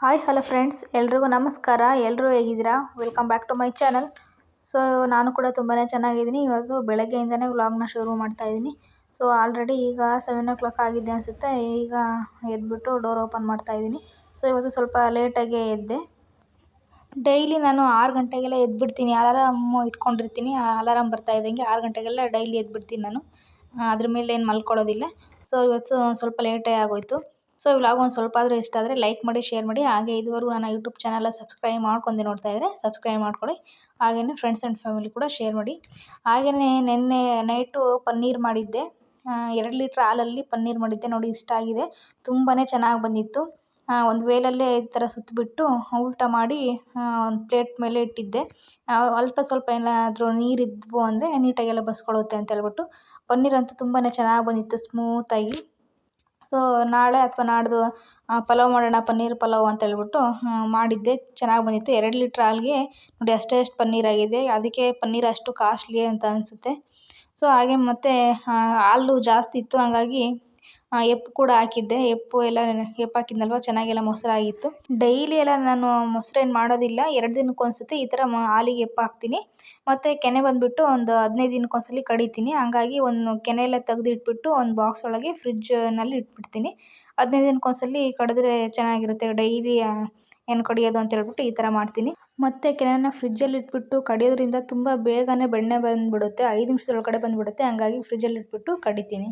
Hi hello friends ಎಲ್ರಿಗೂ ನಮಸ್ಕಾರ. ಎಲ್ಲರೂ ಹೇಗಿದ್ದೀರಾ? Welcome back to my channel so ನಾನು ಕೂಡ ತುಂಬಾ ಚೆನ್ನಾಗಿದ್ದೀನಿ. ಇವತ್ತು ಬೆಳಗ್ಗೆಯಿಂದನೇ ವ್ಲಾಗ್ನ ಶುರು ಮಾಡ್ತಾ ಇದ್ದೀನಿ. ಸೊ ಆಲ್ರೆಡಿ ಈಗ ಸೆವೆನ್ ಓ ಕ್ಲಾಕ್ ಆಗಿದೆ ಅನಿಸುತ್ತೆ. ಈಗ ಎದ್ಬಿಟ್ಟು ಡೋರ್ ಓಪನ್ ಮಾಡ್ತಾ ಇದ್ದೀನಿ. ಸೊ ಇವತ್ತು ಸ್ವಲ್ಪ ಲೇಟಾಗೇ ಎದ್ದೆ. ಡೈಲಿ ನಾನು ಆರು ಗಂಟೆಗೆಲ್ಲ ಎದ್ಬಿಡ್ತೀನಿ. ಅಲಾರಾಮ್ ಇಟ್ಕೊಂಡಿರ್ತೀನಿ. ಅಲಾರಾಮ್ ಬರ್ತಾ ಇದ್ದಂಗೆ ಆರು ಗಂಟೆಗೆಲ್ಲ ಡೈಲಿ ಎದ್ಬಿಡ್ತೀನಿ ನಾನು. ಅದ್ರ ಮೇಲೆ ಏನು ಮಲ್ಕೊಳ್ಳೋದಿಲ್ಲ. ಸೊ ಇವತ್ತು ಸ್ವಲ್ಪ ಲೇಟೇ ಆಗೋಯಿತು. ಸೊ ವ್ಲಾಗ್ ಒಂದು ಸ್ವಲ್ಪ ಆದರೂ ಇಷ್ಟ ಆದರೆ ಲೈಕ್ ಮಾಡಿ ಶೇರ್ ಮಾಡಿ. ಹಾಗೆ ಇದುವರೆಗೂ ನನ್ನ ಯೂಟ್ಯೂಬ್ ಚಾನೆಲ್ ಸಬ್ಸ್ಕ್ರೈಬ್ ಮಾಡ್ಕೊಂಡು ನೋಡ್ತಾ ಇದ್ದರೆ ಸಬ್ಸ್ಕ್ರೈಬ್ ಮಾಡ್ಕೊಳ್ಳಿ. ಹಾಗೆಯೇ ಫ್ರೆಂಡ್ಸ್ ಆ್ಯಂಡ್ ಫ್ಯಾಮಿಲಿ ಕೂಡ ಶೇರ್ ಮಾಡಿ. ಹಾಗೆಯೇ ನಿನ್ನೆ ನೈಟು ಪನ್ನೀರ್ ಮಾಡಿದ್ದೆ. ಎರಡು ಲೀಟ್ರ್ ಹಾಲಲ್ಲಿ ಪನ್ನೀರ್ ಮಾಡಿದ್ದೆ. ನೋಡಿ ಇಷ್ಟ ಆಗಿದೆ. ತುಂಬಾ ಚೆನ್ನಾಗಿ ಬಂದಿತ್ತು. ಒಂದು ವೇಲಲ್ಲೇ ಈ ಥರ ಸುತ್ತಿಬಿಟ್ಟು ಉಲ್ಟ ಮಾಡಿ ಒಂದು ಪ್ಲೇಟ್ ಮೇಲೆ ಇಟ್ಟಿದ್ದೆ. ಅಲ್ಪ ಸ್ವಲ್ಪ ಏನಾದರೂ ನೀರಿದ್ವು ಅಂದರೆ ನೀಟಾಗೆಲ್ಲ ಬಸ್ಕೊಳ್ಳುತ್ತೆ ಅಂತ ಹೇಳ್ಬಿಟ್ಟು. ಪನ್ನೀರ್ ಅಂತೂ ತುಂಬಾ ಚೆನ್ನಾಗಿ ಬಂದಿತ್ತು ಸ್ಮೂತಾಗಿ ಸೊ ನಾಳೆ ಅಥವಾ ನಾಡಿದ್ದು ಪಲಾವ್ ಮಾಡೋಣ, ಪನ್ನೀರ್ ಪಲಾವ್ ಅಂತ ಹೇಳ್ಬಿಟ್ಟು ಮಾಡಿದ್ದೆ. ಚೆನ್ನಾಗಿ ಬಂದಿತ್ತು. ಎರಡು ಲೀಟ್ರ್ ಹಾಲಿಗೆ, ನೋಡಿ ಅಷ್ಟೇ ಅಷ್ಟು ಪನ್ನೀರ್ ಆಗಿದೆ. ಅದಕ್ಕೆ ಪನ್ನೀರ್ ಅಷ್ಟು ಕಾಸ್ಟ್ಲಿ ಅಂತ ಅನಿಸುತ್ತೆ. ಸೊ ಹಾಗೆ ಮತ್ತು ಹಾಲು ಜಾಸ್ತಿ ಇತ್ತು. ಹಂಗಾಗಿ ಎಪ್ಪು ಕೂಡ ಹಾಕಿದ್ದೆ. ಎಪ್ಪು ಎಲ್ಲ ಎಪ್ಪು ಹಾಕಿದ್ನಲ್ವ? ಚೆನ್ನಾಗೆಲ್ಲ ಮೊಸರಾಗಿತ್ತು ಡೈಲಿ ಎಲ್ಲ ನಾನು ಮೊಸರೇನು ಮಾಡೋದಿಲ್ಲ. ಎರಡು ದಿನಕ್ಕೆ ಒಂದ್ಸತಿ ಈ ಥರ ಹಾಲಿಗೆ ಎಪ್ಪು ಹಾಕ್ತೀನಿ. ಮತ್ತು ಕೆನೆ ಬಂದುಬಿಟ್ಟು ಒಂದು ಹದಿನೈದು ದಿನಕ್ಕೆ ಒಂದ್ಸಲ ಕಡಿತೀನಿ. ಹಂಗಾಗಿ ಒಂದು ಕೆನೆ ಎಲ್ಲ ತೆಗ್ದು ಇಟ್ಬಿಟ್ಟು ಒಂದು ಬಾಕ್ಸ್ ಒಳಗೆ ಫ್ರಿಜ್ನಲ್ಲಿ ಇಟ್ಬಿಡ್ತೀನಿ. ಹದಿನೈದು ದಿನಕ್ಕೆ ಒಂದ್ಸಲ ಕಡಿದ್ರೆ ಚೆನ್ನಾಗಿರುತ್ತೆ. ಡೈಲಿ ಏನು ಕಡಿಯೋದು ಅಂತ ಹೇಳ್ಬಿಟ್ಟು ಈ ಥರ ಮಾಡ್ತೀನಿ. ಮತ್ತು ಕೆನೆನ ಫ್ರಿಜ್ಜಲ್ಲಿ ಇಟ್ಬಿಟ್ಟು ಕಡಿಯೋದ್ರಿಂದ ತುಂಬ ಬೇಗನೆ ಬೆಣ್ಣೆ ಬಂದುಬಿಡುತ್ತೆ. ಐದು ನಿಮಿಷದೊಳಗಡೆ ಬಂದುಬಿಡುತ್ತೆ. ಹಂಗಾಗಿ ಫ್ರಿಜ್ಜಲ್ಲಿ ಇಟ್ಬಿಟ್ಟು ಕಡಿತೀನಿ.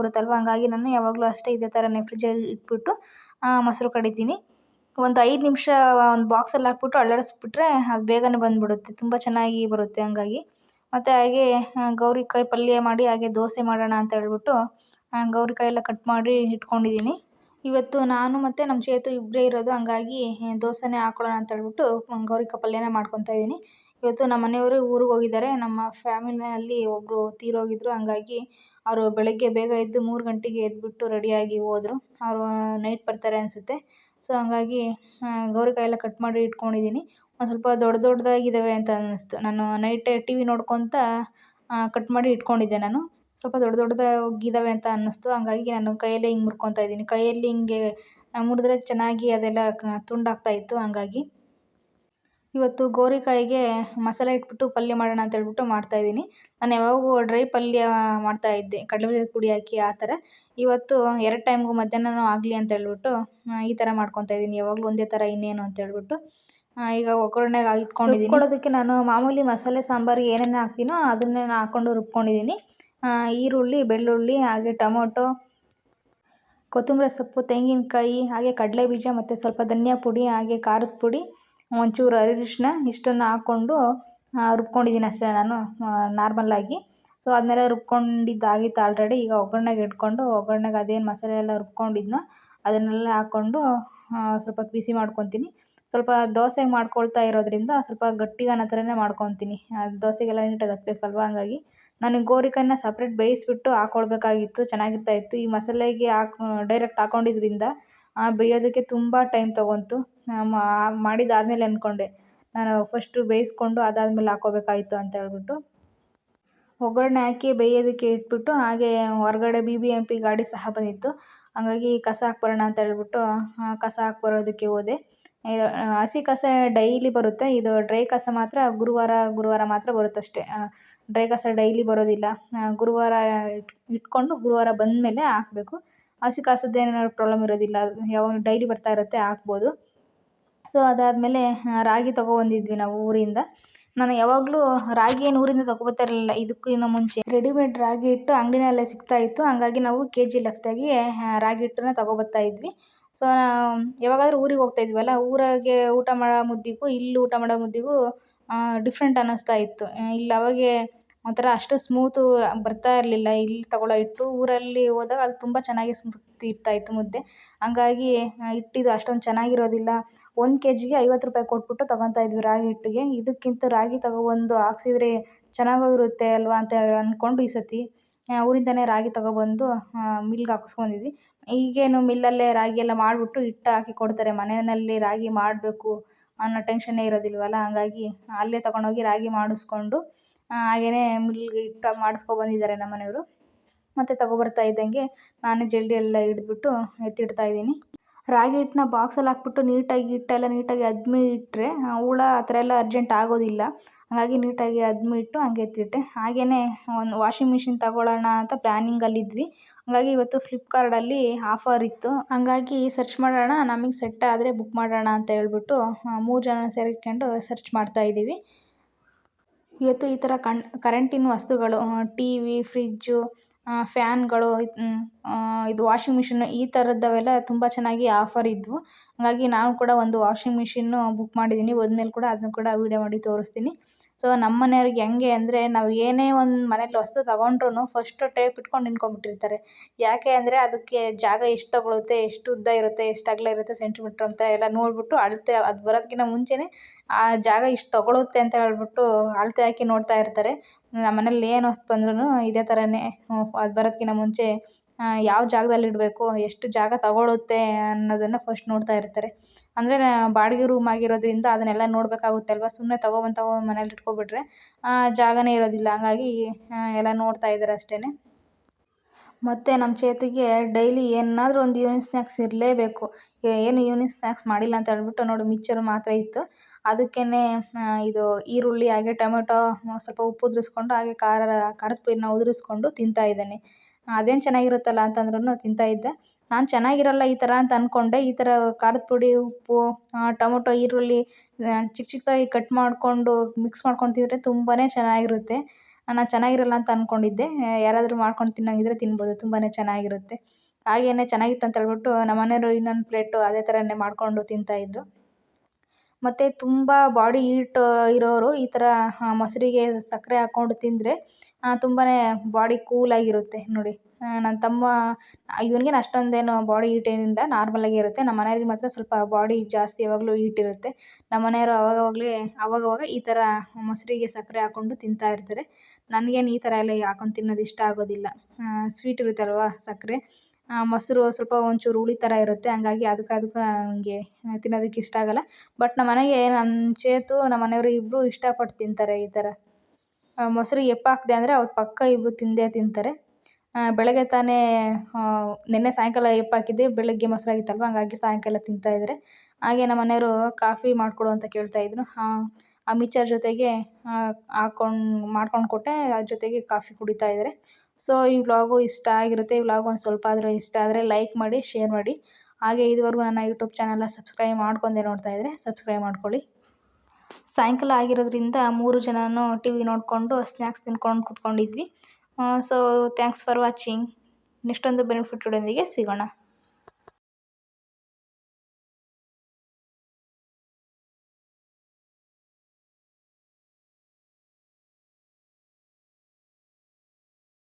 ಬರುತ್ತಲ್ವ? ಹಂಗಾಗಿ ನಾನು ಯಾವಾಗಲೂ ಅಷ್ಟೇ ಇದೇ ಥರನೇ ಫ್ರಿಜ್ಜಲ್ಲಿ ಇಟ್ಬಿಟ್ಟು ಮೊಸರು ಕಡಿತೀನಿ. ಒಂದು ಐದು ನಿಮಿಷ ಒಂದು ಬಾಕ್ಸಲ್ಲಿ ಹಾಕ್ಬಿಟ್ಟು ಅಲ್ಲಾಡಿಸ್ಬಿಟ್ರೆ ಅದು ಬೇಗನೆ ಬಂದುಬಿಡುತ್ತೆ. ತುಂಬ ಚೆನ್ನಾಗಿ ಬರುತ್ತೆ ಹಂಗಾಗಿ. ಮತ್ತು ಹಾಗೆ ಗೌರಿಕಾಯಿ ಪಲ್ಯ ಮಾಡಿ, ಹಾಗೆ ದೋಸೆ ಮಾಡೋಣ ಅಂತ ಹೇಳ್ಬಿಟ್ಟು ಗೌರಿಕಾಯಿ ಎಲ್ಲ ಕಟ್ ಮಾಡಿ ಇಟ್ಕೊಂಡಿದ್ದೀನಿ. ಇವತ್ತು ನಾನು ಮತ್ತು ನಮ್ಮ ಚೇತು ಇಬ್ಬರೇ ಇರೋದು, ಹಂಗಾಗಿ ದೋಸೆನೇ ಹಾಕೊಳ್ಳೋಣ ಅಂತ ಹೇಳ್ಬಿಟ್ಟು ಗೌರಿಕಾಯಿ ಪಲ್ಯನೇ ಮಾಡ್ಕೊತಾ ಇದ್ದೀನಿ. ಇವತ್ತು ನಮ್ಮ ಮನೆಯವರು ಊರಿಗೆ ಹೋಗಿದ್ದಾರೆ. ನಮ್ಮ ಫ್ಯಾಮಿಲಿನಲ್ಲಿ ಒಬ್ಬರು ತೀರೋಗಿದ್ರು. ಹಂಗಾಗಿ ಅವರು ಬೆಳಗ್ಗೆ ಬೇಗ ಎದ್ದು ಮೂರು ಗಂಟೆಗೆ ಎದ್ಬಿಟ್ಟು ರೆಡಿಯಾಗಿ ಹೋದರು. ಅವರು ನೈಟ್ ಬರ್ತಾರೆ ಅನಿಸುತ್ತೆ. ಸೊ, ಹಂಗಾಗಿ ಗೌರಿಕಾಯಿ ಎಲ್ಲ ಕಟ್ ಮಾಡಿ ಇಟ್ಕೊಂಡಿದ್ದೀನಿ. ಒಂದು ಸ್ವಲ್ಪ ದೊಡ್ಡ ದೊಡ್ಡದಾಗಿದ್ದಾವೆ ಅಂತ ಅನ್ನಿಸ್ತು. ನಾನು ನೈಟ್ ಟಿ ವಿ ನೋಡ್ಕೊತ ಕಟ್ ಮಾಡಿ ಇಟ್ಕೊಂಡಿದ್ದೆ ನಾನು. ಸ್ವಲ್ಪ ದೊಡ್ಡ ದೊಡ್ಡದಾಗಿದ್ದಾವೆ ಅಂತ ಅನ್ನಿಸ್ತು. ಹಂಗಾಗಿ ನಾನು ಕೈಯಲ್ಲೇ ಹಿಂಗೆ ಮುರ್ಕೊತಾ ಇದ್ದೀನಿ. ಕೈಯಲ್ಲಿ ಹಿಂಗೆ ಮುರಿದ್ರೆ ಚೆನ್ನಾಗಿ ಅದೆಲ್ಲ ತುಂಡಾಗ್ತಾ ಇತ್ತು. ಹಂಗಾಗಿ ಇವತ್ತು ಗೋರಿಕಾಯಿಗೆ ಮಸಾಲೆ ಇಟ್ಬಿಟ್ಟು ಪಲ್ಯ ಮಾಡೋಣ ಅಂತ ಹೇಳ್ಬಿಟ್ಟು ಮಾಡ್ತಾಯಿದ್ದೀನಿ ನಾನು ಯಾವಾಗೂ ಡ್ರೈ ಪಲ್ಯ ಮಾಡ್ತಾ ಮಾಡ್ತಾಯಿದ್ದೆ ಕಡಲೆಬೇಳೆ ಪುಡಿ ಹಾಕಿ ಆ ಥರ. ಇವತ್ತು ಎರಡು ಟೈಮ್ಗೂ ಮಧ್ಯಾಹ್ನನೂ ಆಗಲಿ ಅಂತ ಹೇಳ್ಬಿಟ್ಟು ಈ ಥರ ಮಾಡ್ಕೊತಾ ಇದ್ದೀನಿ. ಯಾವಾಗಲೂ ಒಂದೇ ಥರ ಇನ್ನೇನು ಅಂತ ಹೇಳ್ಬಿಟ್ಟು. ಈಗ ಒಗ್ಗರಣೆಗೆ ಇಟ್ಕೊಂಡಿದ್ದೀನಿ. ಕೊಡೋದಕ್ಕೆ ನಾನು ಮಾಮೂಲಿ ಮಸಾಲೆ ಸಾಂಬಾರಿಗೆ ಏನೇನು ಹಾಕ್ತೀನೋ ಅದನ್ನೇ ನಾನು ಹಾಕ್ಕೊಂಡು ರುಬ್ಕೊಂಡಿದ್ದೀನಿ. ಈರುಳ್ಳಿ, ಬೆಳ್ಳುಳ್ಳಿ, ಹಾಗೆ ಟೊಮೊಟೊ, ಕೊತ್ತಂಬರಿ ಸೊಪ್ಪು, ತೆಂಗಿನಕಾಯಿ, ಹಾಗೆ ಕಡಲೆ ಬೀಜ ಮತ್ತು ಸ್ವಲ್ಪ ಧನಿಯಾ ಪುಡಿ, ಹಾಗೆ ಖಾರದ ಪುಡಿ ಒಂಚೂರು ಅರಿಶಿನ ಇಷ್ಟನ್ನು ಹಾಕ್ಕೊಂಡು ರುಬ್ಕೊಂಡಿದ್ದೀನಿ ಅಷ್ಟೇ ನಾನು ನಾರ್ಮಲ್ಲಾಗಿ ಸೊ ಅದನ್ನೆಲ್ಲ ರುಬ್ಕೊಂಡಿದ್ದಾಗಿತ್ತು ಆಲ್ರೆಡಿ ಈಗ ಒಗ್ಗರಣೆಗೆ ಇಟ್ಕೊಂಡು, ಒಗ್ಗರಣೆಗೆ ಅದೇನು ಮಸಾಲೆ ಎಲ್ಲ ರುಬ್ಕೊಂಡಿದ್ನೋ ಅದನ್ನೆಲ್ಲ ಹಾಕ್ಕೊಂಡು ಸ್ವಲ್ಪ ಬಿಸಿ ಮಾಡ್ಕೊತೀನಿ. ಸ್ವಲ್ಪ ದೋಸೆ ಮಾಡ್ಕೊಳ್ತಾ ಇರೋದ್ರಿಂದ ಸ್ವಲ್ಪ ಗಟ್ಟಿಗೆ ಅನ್ನೋ ಥರನೇ ಮಾಡ್ಕೊತೀನಿ ದೋಸೆಗೆಲ್ಲ ನೀಟಾಗಿ ಹತ್ಬೇಕಲ್ವ ಹಂಗಾಗಿ ನಾನು ಗೋರಿಕಾಯನ್ನ ಸಪ್ರೇಟ್ ಬೇಯಿಸಿಬಿಟ್ಟು ಹಾಕ್ಕೊಳ್ಬೇಕಾಗಿತ್ತು ಚೆನ್ನಾಗಿರ್ತಾ ಇತ್ತು. ಈ ಮಸಾಲೆಗೆ ಹಾಕಿ ಡೈರೆಕ್ಟ್ ಹಾಕ್ಕೊಂಡಿದ್ರಿಂದ ಬೇಯೋದಕ್ಕೆ ತುಂಬ ಟೈಮ್ ತೊಗೊತು. ಮಾಡಿದ್ದಾದ್ಮೇಲೆ ಅಂದ್ಕೊಂಡೆ ನಾನು ಫಸ್ಟು ಬೇಯಿಸ್ಕೊಂಡು ಅದಾದ್ಮೇಲೆ ಹಾಕ್ಕೋಬೇಕಾಗಿತ್ತು ಅಂತ ಹೇಳ್ಬಿಟ್ಟು. ಒಗ್ಗರಣೆ ಹಾಕಿ ಬೇಯೋದಕ್ಕೆ ಇಟ್ಬಿಟ್ಟು ಹಾಗೆ ಹೊರಗಡೆ ಬಿ ಬಿ ಎಂ ಪಿ ಗಾಡಿ ಸಹ ಬಂದಿತ್ತು. ಹಂಗಾಗಿ ಕಸ ಹಾಕ್ಬರೋಣ ಅಂತ ಹೇಳ್ಬಿಟ್ಟು ಕಸ ಹಾಕ್ಬರೋದಕ್ಕೆ ಹೋದೆ. ಹಸಿ ಕಸ ಡೈಲಿ ಬರುತ್ತೆ. ಇದು ಡ್ರೈ ಕಸ ಮಾತ್ರ, ಗುರುವಾರ ಗುರುವಾರ ಮಾತ್ರ ಬರುತ್ತಷ್ಟೇ. ಡ್ರೈ ಕಸ ಡೈಲಿ ಬರೋದಿಲ್ಲ. ಗುರುವಾರ ಇಟ್ಕೊಂಡು ಗುರುವಾರ ಬಂದಮೇಲೆ ಹಾಕಬೇಕು. ಹಸಿ ಕಾಸದ್ದು ಏನಾದ್ರು ಪ್ರಾಬ್ಲಮ್ ಇರೋದಿಲ್ಲ ಯಾವಾಗ ಡೈಲಿ ಬರ್ತಾ ಇರುತ್ತೆ, ಹಾಕ್ಬೋದು. ಸೊ ಅದಾದಮೇಲೆ ರಾಗಿ ತೊಗೊಬಂದಿದ್ವಿ ನಾವು ಊರಿಂದ. ನಾನು ಯಾವಾಗಲೂ ರಾಗಿ ಏನು ಊರಿಂದ ತೊಗೊಬರ್ತಾ ಇರಲಿಲ್ಲ ಇದಕ್ಕಿಂತ ಮುಂಚೆ. ರೆಡಿಮೇಡ್ ರಾಗಿ ಹಿಟ್ಟು ಅಂಗಡಿನಲ್ಲೇ ಸಿಗ್ತಾ ಇತ್ತು. ಹಂಗಾಗಿ ನಾವು ಕೆ ಜಿ ಲೆಕ್ಕದಾಗಿ ರಾಗಿ ಹಿಟ್ಟನ್ನ ತೊಗೊಬರ್ತಾ ಇದ್ವಿ. ಸೊ ಯಾವಾಗಾದ್ರೂ ಊರಿಗೆ ಹೋಗ್ತಾ ಇದ್ವಲ್ಲ ಊರಾಗೆ ಊಟ ಮಾಡೋ ಮುದ್ದೆಗೂ, ಇಲ್ಲಿ ಊಟ ಮಾಡೋ ಮುದ್ದೆಗೂ ಡಿಫ್ರೆಂಟ್ ಅನ್ನಿಸ್ತಾ ಇತ್ತು. ಇಲ್ಲಿ, ಅವಾಗೆ ಒಂಥರ ಅಷ್ಟು ಸ್ಮೂತು ಬರ್ತಾ ಇರಲಿಲ್ಲ. ಇಲ್ಲಿ ತಗೊಳ್ಳೋ ಹಿಟ್ಟು ಊರಲ್ಲಿ ಹೋದಾಗ ಅಲ್ಲಿ ತುಂಬ ಚೆನ್ನಾಗಿ ಸ್ಮೂತ್ ಇರ್ತಾಯಿತ್ತು ಮುದ್ದೆ. ಹಂಗಾಗಿ ಹಿಟ್ಟಿದು ಅಷ್ಟೊಂದು ಚೆನ್ನಾಗಿರೋದಿಲ್ಲ. ಒಂದು ಕೆ ಜಿಗೆ ಐವತ್ತು ರೂಪಾಯಿ ಕೊಟ್ಬಿಟ್ಟು ತಗೊತಾ ಇದ್ವಿ ರಾಗಿ ಹಿಟ್ಟಿಗೆ. ಇದಕ್ಕಿಂತ ರಾಗಿ ತಗೊಬಂದು ಹಾಕ್ಸಿದ್ರೆ ಚೆನ್ನಾಗಿರುತ್ತೆ ಅಲ್ವಾ ಅಂತ ಅಂದ್ಕೊಂಡು ಈ ಸತಿ ಊರಿಂದನೇ ರಾಗಿ ತಗೊಬಂದು ಮಿಲ್ಗೆ ಹಾಕಿಸ್ಕೊಂಡಿದ್ವಿ. ಈಗೇನು ಮಿಲ್ಲಲ್ಲೇ ರಾಗಿ ಎಲ್ಲ ಮಾಡಿಬಿಟ್ಟು ಹಿಟ್ಟು ಹಾಕಿ ಕೊಡ್ತಾರೆ. ಮನೆಯಲ್ಲಿ ರಾಗಿ ಮಾಡಬೇಕು. ಅನ್ನೋ ಟೆನ್ಷನ್ನೇ ಇರೋದಿಲ್ವಲ್ಲ? ಹಂಗಾಗಿ ಅಲ್ಲೇ ತಗೊಂಡೋಗಿ ರಾಗಿ ಮಾಡಿಸ್ಕೊಂಡು ಹಾಗೆಯೇ ಮಿಲ್ಗೆ ಇಟ್ಟು ಮಾಡಿಸ್ಕೊ ಬಂದಿದ್ದಾರೆ ನಮ್ಮ ಮನೆಯವರು. ಮತ್ತು ತಗೊಬರ್ತಾ ಇದ್ದಂಗೆ ನಾನೇ ಜಲ್ಡಿ ಎಲ್ಲ ಹಿಡಿದ್ಬಿಟ್ಟು ಎತ್ತಿಡ್ತಾ ಇದ್ದೀನಿ. ರಾಗಿ ಹಿಟ್ಟನ್ನ ಬಾಕ್ಸಲ್ಲಿ ಹಾಕ್ಬಿಟ್ಟು ನೀಟಾಗಿ ಹಿಟ್ಟೆಲ್ಲ ನೀಟಾಗಿ ಅದ್ಮಿ ಇಟ್ಟರೆ ಹುಳ ಆ ಥರ ಎಲ್ಲ ಅರ್ಜೆಂಟ್ ಆಗೋದಿಲ್ಲ. ಹಾಗಾಗಿ ನೀಟಾಗಿ ಅದ್ಮಿಟ್ಟು ಹಂಗೆ ಎತ್ತಿಟ್ಟೆ. ಹಾಗೆಯೇ ಒಂದು ವಾಷಿಂಗ್ ಮಿಷಿನ್ ತಗೊಳ್ಳೋಣ ಅಂತ ಪ್ಲ್ಯಾನಿಂಗಲ್ಲಿದ್ವಿ ಹಾಗಾಗಿ ಇವತ್ತು ಫ್ಲಿಪ್ಕಾರ್ಟಲ್ಲಿ ಆಫರ್ ಇತ್ತು. ಹಾಗಾಗಿ ಸರ್ಚ್ ಮಾಡೋಣ, ನಮಗೆ ಸೆಟ್ ಆದರೆ ಬುಕ್ ಮಾಡೋಣ ಅಂತ ಹೇಳ್ಬಿಟ್ಟು ಮೂರು ಜನ ಸೇರಿಕೊಂಡು ಸರ್ಚ್ ಮಾಡ್ತಾ ಇದ್ದೀವಿ. ಇವತ್ತು ಈ ಥರ ಕಣ್ ಕರೆಂಟಿನ ವಸ್ತುಗಳು ಟಿ ವಿ ಫ್ರಿಜ್ಜು ಫ್ಯಾನ್ಗಳು ಇದು ವಾಷಿಂಗ್ ಮಿಷಿನ್ ಈ ಥರದ್ದವೆಲ್ಲ ತುಂಬ ಚೆನ್ನಾಗಿ ಆಫರ್ ಇದ್ವು. ಹಾಗಾಗಿ ನಾನು ಕೂಡ ಒಂದು ವಾಷಿಂಗ್ ಮಿಷಿನ್ನು ಬುಕ್ ಮಾಡಿದ್ದೀನಿ. ಹೋದ್ಮೇಲೆ ಕೂಡ ಅದನ್ನು ಕೂಡ ವೀಡಿಯೋ ಮಾಡಿ ತೋರಿಸ್ತೀನಿ. ಸೊ ನಮ್ಮ ಮನೆಯವ್ರಿಗೆ ಹೆಂಗೆ ಅಂದರೆ ನಾವು ಏನೇ ಒಂದು ಮನೇಲಿ ವಸ್ತು ತಗೊಂಡ್ರು ಫಸ್ಟು ಟೇಪ್ ಇಟ್ಕೊಂಡು ನಿಂತ್ಕೊಂಡ್ಬಿಟ್ಟಿರ್ತಾರೆ ಯಾಕೆ ಅಂದರೆ ಅದಕ್ಕೆ ಜಾಗ ಎಷ್ಟು ತಗೊಳುತ್ತೆ, ಎಷ್ಟು ಉದ್ದ ಇರುತ್ತೆ, ಎಷ್ಟು ಅಗಲ ಇರುತ್ತೆ ಸೆಂಟಿಮೀಟ್ರ್ ಅಂತ ಎಲ್ಲ ನೋಡಿಬಿಟ್ಟು ಅಳತೆ ಅದು ಬರೋದಕ್ಕಿಂತ ಮುಂಚೆನೇ ಆ ಜಾಗ ಇಷ್ಟು ತಗೊಳುತ್ತೆ ಅಂತ ಹೇಳ್ಬಿಟ್ಟು ಅಳತೆ ಹಾಕಿ ನೋಡ್ತಾ ಇರ್ತಾರೆ. ನಮ್ಮ ಮನೇಲಿ ಏನು ವಸ್ತು ಬಂದ್ರೂ ಇದೇ ಥರನೇ ಅದು ಬರೋದಕ್ಕಿಂತ ಮುಂಚೆ ಯಾವ ಜಾಗದಲ್ಲಿ ಇಡಬೇಕು, ಎಷ್ಟು ಜಾಗ ತಗೊಳುತ್ತೆ ಅನ್ನೋದನ್ನು ಫಸ್ಟ್ ನೋಡ್ತಾ ಇರ್ತಾರೆ. ಅಂದರೆ ಬಾಡಿಗೆ ರೂಮ್ ಆಗಿರೋದ್ರಿಂದ ಅದನ್ನೆಲ್ಲ ನೋಡಬೇಕಾಗುತ್ತೆ ಅಲ್ವಾ? ಸುಮ್ಮನೆ ತಗೊಬಂದು ತಗೊಬಂದು ಮನೇಲಿ ಇಟ್ಕೊಬಿಟ್ರೆ ಜಾಗನೇ ಇರೋದಿಲ್ಲ. ಹಂಗಾಗಿ ಎಲ್ಲ ನೋಡ್ತಾ ಇದ್ದಾರೆ ಅಷ್ಟೇ ಮತ್ತು ನಮ್ಮ ಚೇತಿಗೆ ಡೈಲಿ ಏನಾದರೂ ಒಂದು ಯೂನಿಕ್ ಸ್ನ್ಯಾಕ್ಸ್ ಇರಲೇಬೇಕು. ಏನು ಯೂನಿಕ್ ಸ್ನ್ಯಾಕ್ಸ್ ಮಾಡಿಲ್ಲ ಅಂತ ಹೇಳ್ಬಿಟ್ಟು ನೋಡು ಮಿಕ್ಚರ್ ಮಾತ್ರ ಇತ್ತು. ಅದಕ್ಕೇ ಇದು ಈರುಳ್ಳಿ, ಹಾಗೆ ಟೊಮೆಟೊ, ಸ್ವಲ್ಪ ಉಪ್ಪು ಉದುರಿಸ್ಕೊಂಡು, ಹಾಗೆ ಖಾರ, ಖಾರದ ಪುಡಿನ ಉದುರಿಸ್ಕೊಂಡು ತಿಂತಾ ಇದ್ದಾನೆ. ಅದೇನು ಚೆನ್ನಾಗಿರುತ್ತಲ್ಲ ಅಂತಂದ್ರೂ ತಿಂತಾ ಇದ್ದೆ. ನಾನು ಚೆನ್ನಾಗಿರಲ್ಲ ಈ ಥರ ಅಂತ ಅಂದ್ಕೊಂಡೆ ಈ ಥರ ಖಾರದ ಪುಡಿ, ಉಪ್ಪು ಟೊಮೊಟೊ, ಈರುಳ್ಳಿ ಚಿಕ್ಕ ಚಿಕ್ಕದಾಗಿ ಕಟ್ ಮಾಡಿಕೊಂಡು ಮಿಕ್ಸ್ ಮಾಡ್ಕೊಂಡು ತಿಂದರೆ ತುಂಬಾ ಚೆನ್ನಾಗಿರುತ್ತೆ. ನಾನು ಚೆನ್ನಾಗಿರಲ್ಲ ಅಂತ ಅಂದ್ಕೊಂಡಿದ್ದೆ ಯಾರಾದರೂ ಮಾಡ್ಕೊಂಡು ತಿನ್ನೋಂಗಿದ್ರೆ ತಿನ್ಬೋದು. ತುಂಬಾ ಚೆನ್ನಾಗಿರುತ್ತೆ. ಹಾಗೇನೆ ಚೆನ್ನಾಗಿತ್ತು ಅಂತ ಹೇಳ್ಬಿಟ್ಟು ನಮ್ಮ ಮನೆಯವರು ಇನ್ನೊಂದು ಪ್ಲೇಟು ಅದೇ ಥರನೇ ಮಾಡಿಕೊಂಡು ತಿಂತಾಯಿದ್ರು ಮತ್ತು ತುಂಬ ಬಾಡಿ ಹೀಟ್ ಇರೋರು ಈ ಥರ ಮೊಸರಿಗೆ ಸಕ್ಕರೆ ಹಾಕ್ಕೊಂಡು ತಿಂದರೆ ತುಂಬಾ ಬಾಡಿ ಕೂಲಾಗಿರುತ್ತೆ ನೋಡಿ. ನನ್ನ ತಮ್ಮ ಇವ್ನಿಗೇನು ಅಷ್ಟೊಂದೇನು ಬಾಡಿ ಹೀಟ್ ಏನಿಲ್ಲ ನಾರ್ಮಲಾಗೇ ಇರುತ್ತೆ. ನಮ್ಮ ಮನೆಯವ್ರಿಗೆ ಮಾತ್ರ ಸ್ವಲ್ಪ ಬಾಡಿ ಜಾಸ್ತಿ ಯಾವಾಗಲೂ ಹೀಟ್ ಇರುತ್ತೆ. ನಮ್ಮ ಮನೆಯವರು ಅವಾಗವಾಗಲೇ, ಅವಾಗವಾಗ ಈ ಥರ ಮೊಸರಿಗೆ ಸಕ್ಕರೆ ಹಾಕ್ಕೊಂಡು ತಿಂತಾ ಇರ್ತಾರೆ. ನನಗೇನು ಈ ಥರ ಎಲ್ಲ ಹಾಕೊಂಡು ತಿನ್ನೋದು ಇಷ್ಟ ಆಗೋದಿಲ್ಲ. ಸ್ವೀಟ್ ಇರುತ್ತೆ ಅಲ್ವಾ ಸಕ್ಕರೆ? ಮೊಸರು ಸ್ವಲ್ಪ ಒಂಚೂರು ಹುಳಿ ಥರ ಇರುತ್ತೆ, ಹಂಗಾಗಿ ಅದಕ್ಕೆ ಅದಕ್ಕೆ ನನಗೆ ತಿನ್ನೋದಕ್ಕೆ ಇಷ್ಟ ಆಗೋಲ್ಲ. ಬಟ್ ನಮ್ಮ ಮನೆಗೆ ನಮ್ಮ ಚೇತು ನಮ್ಮ ಮನೆಯವರು ಇಬ್ಬರು ಇಷ್ಟಪಟ್ಟು ತಿಂತಾರೆ ಈ ಥರ ಮೊಸರು ಎಪ್ಪ ಹಾಕಿದೆ ಅಂದರೆ ಅವ್ರು ಪಕ್ಕ ಇಬ್ಬರು ತಿಂದೇ ತಿಂತಾರೆ. ಬೆಳಗ್ಗೆ ತಾನೇ ನಿನ್ನೆ ಸಾಯಂಕಾಲ ಎಪ್ಪ ಹಾಕಿದ್ದೆ, ಬೆಳಗ್ಗೆ ಮೊಸರಾಗಿತ್ತಲ್ವ, ಹಂಗಾಗಿ ಸಾಯಂಕಾಲ ತಿಂತಾಯಿದ್ದಾರೆ ಹಾಗೆ ನಮ್ಮ ಮನೆಯವರು ಕಾಫಿ ಮಾಡಿಕೊಡು ಅಂತ ಕೇಳ್ತಾಯಿದ್ರು ಆ ಮಿಚರ್ ಜೊತೆಗೆ ಹಾಕೊಂಡು, ಮಾಡ್ಕೊಂಡು ಕೊಟ್ಟೆ ಅದ್ರ ಜೊತೆಗೆ ಕಾಫಿ ಕುಡಿತಾ ಇದ್ದಾರೆ ಸೊ, ಈ ವ್ಲಾಗು ಇಷ್ಟ ಆಗಿರುತ್ತೆ, ಈ ವ್ಲಾಗ್ ಒಂದು ಸ್ವಲ್ಪ ಆದರೂ ಇಷ್ಟ ಆದರೆ ಲೈಕ್ ಮಾಡಿ, ಶೇರ್ ಮಾಡಿ. ಹಾಗೆ ಇದುವರೆಗೂ ನನ್ನ ಯೂಟ್ಯೂಬ್ ಚಾನಲ್ನ ಸಬ್ಸ್ಕ್ರೈಬ್ ಮಾಡ್ಕೊಂಡೆ ನೋಡ್ತಾ ಇದ್ದರೆ ಸಬ್ಸ್ಕ್ರೈಬ್ ಮಾಡ್ಕೊಳ್ಳಿ. ಸಾಯಂಕಾಲ ಆಗಿರೋದ್ರಿಂದ ಮೂರು ಜನನೂ ಟಿ ವಿ ನೋಡಿಕೊಂಡು ಸ್ನ್ಯಾಕ್ಸ್ ತಿನ್ಕೊಂಡು ಕೂತ್ಕೊಂಡಿದ್ವಿ. So thanks for watching next ಒಂದು ಬೆನಿಫಿಟ್ ವಿಡಿಯೋದೊಂದಿಗೆ ಸಿಗೋಣ.